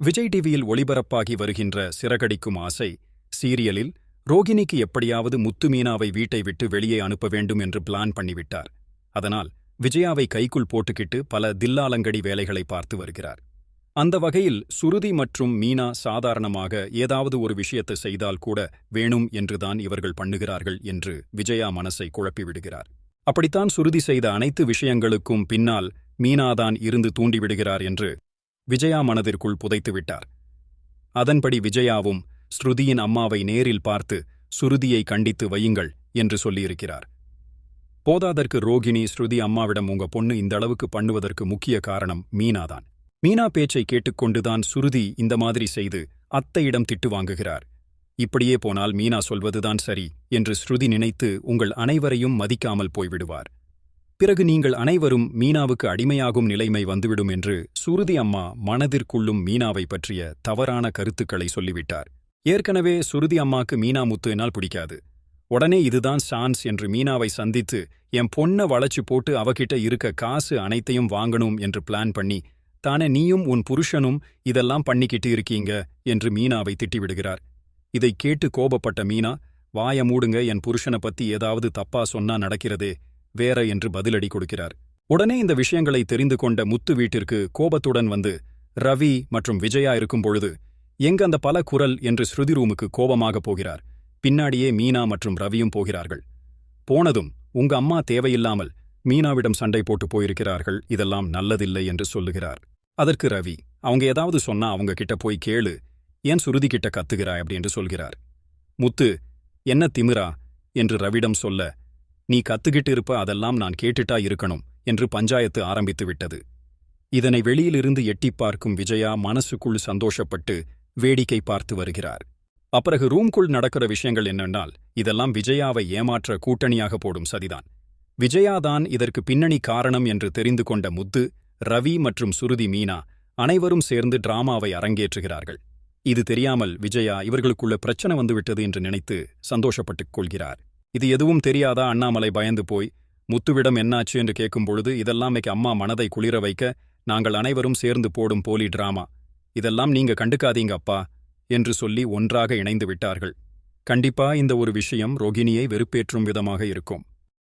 விஜய் டிவியில் ஒளிபரப்பாகி வருகின்ற சிறகடிக்கும் ஆசை சீரியலில் ரோகிணிக்கு எப்படியாவது முத்து மீனாவை வீட்டை விட்டு வெளியே அனுப்ப வேண்டும் என்று பிளான் பண்ணிவிட்டார். அதனால் விஜயாவை கைக்குள் போட்டுக்கிட்டு பல தில்லாலங்கடி வேலைகளை பார்த்து வருகிறார். அந்த வகையில் சுருதி மற்றும் மீனா சாதாரணமாக ஏதாவது ஒரு விஷயத்தை செய்தால் கூட வேணும் என்றுதான் இவர்கள் பண்ணுகிறார்கள் என்று விஜயா மனசை குழப்பிவிடுகிறார் அப்படித்தான் சுருதி செய்த அனைத்து விஷயங்களுக்கும் பின்னால் மீனாதான் இருந்து தூண்டிவிடுகிறார் என்று விஜயா மனதிற்குள் புதைத்துவிட்டார் அதன்படி விஜயாவும் ஸ்ருதியின் அம்மாவை நேரில் பார்த்து சுருதியை கண்டித்து வையுங்கள் என்று சொல்லியிருக்கிறார். போதாதற்கு ரோகிணி ஸ்ருதி அம்மாவிடம் உங்க பொண்ணு இந்த அளவுக்கு பண்ணுவதற்கு முக்கிய காரணம் மீனாதான். மீனா பேச்சை கேட்டுக்கொண்டுதான் சுருதி இந்த மாதிரி செய்து அத்தையிடம் திட்டு வாங்குகிறார். இப்படியே போனால் மீனா சொல்வதுதான் சரி என்று ஸ்ருதி நினைத்து உங்கள் அனைவரையும் மதிக்காமல் போய்விடுவார். பிறகு நீங்கள் அனைவரும் மீனாவுக்கு அடிமையாகும் நிலைமை வந்துவிடும் என்று சுருதி அம்மா மனதிற்குள்ளும் மீனாவை பற்றிய தவறான கருத்துக்களை சொல்லிவிட்டார். ஏற்கனவே சுருதி அம்மாக்கு மீனா முத்துனால் பிடிக்காது. உடனே இதுதான் சான்ஸ் என்று மீனாவை சந்தித்து என் பொண்ண வளைச்சு போட்டு அவகிட்ட இருக்க காசு அனைத்தையும் வாங்கணும் என்று பிளான் பண்ணி தானே நீயும் உன் புருஷனும் இதெல்லாம் பண்ணிக்கிட்டு இருக்கீங்க என்று மீனாவை திட்டிவிடுகிறார். இதை கேட்டு கோபப்பட்ட மீனா வாய மூடுங்க என் புருஷனை பத்தி ஏதாவது தப்பா சொன்னா நடக்கிறதே வேற என்று பதிலடி கொடுக்கிறார். உடனே இந்த விஷயங்களை தெரிந்து கொண்ட முத்து வீட்டிற்கு கோபத்துடன் வந்து ரவி மற்றும் விஜயா இருக்கும் பொழுது எங்க அந்த பல குரல் என்று ஸ்ருதி ரூமுக்கு கோபமாக போகிறார். பின்னாடியே மீனா மற்றும் ரவியும் போகிறார்கள். போனதும் உங்க அம்மா தேவையில்லாமல் மீனாவிடம் சண்டை போட்டு போயிருக்கிறார்கள் இதெல்லாம் நல்லதில்லை என்று சொல்லுகிறார். அதற்கு ரவி அவங்க ஏதாவது சொன்னா அவங்க கிட்ட போய் கேளு ஏன் சுருதி கிட்ட கத்துகிறாய்? அப்படின்னு சொல்கிறார். முத்து என்ன திமிரா? என்று ரவிடம் சொல்ல நீ கத்துக்கிட்டு இருப்ப அதெல்லாம் நான் கேட்டுட்டா இருக்கணும் என்று பஞ்சாயத்து ஆரம்பித்து விட்டது. இதனை வெளியிலிருந்து எட்டிப் பார்க்கும் விஜயா மனசுக்குள் சந்தோஷப்பட்டு வேடிக்கை பார்த்து வருகிறார். அப்பிறகு ரூம்குள் நடக்கிற விஷயங்கள் என்னென்னால் இதெல்லாம் விஜயாவை ஏமாற்ற கூட்டணியாக போடும் சதிதான். விஜயாதான் இதற்கு பின்னணி காரணம் என்று தெரிந்து கொண்ட முத்து ரவி மற்றும் சுருதி மீனா அனைவரும் சேர்ந்து டிராமாவை அரங்கேற்றுகிறார்கள். இது தெரியாமல் விஜயா இவர்களுக்குள்ள பிரச்சனை வந்துவிட்டது என்று நினைத்து சந்தோஷப்பட்டுக் கொள்கிறார். இது எதுவும் தெரியாதா அண்ணாமலை பயந்து போய் முத்துவிடம் என்னாச்சு? என்று கேட்கும்பொழுது இதெல்லாமைக்கு இதெல்லாம் அம்மா மனதை குளிர வைக்க நாங்கள் அனைவரும் சேர்ந்து போடும் போலி டிராமா. இதெல்லாம் நீங்க கண்டுக்காதீங்க அப்பா என்று சொல்லி ஒன்றாக இணைந்து விட்டார்கள். கண்டிப்பா இந்த ஒரு விஷயம் ரோகிணியை வெறுப்பேற்றும் விதமாக இருக்கும்.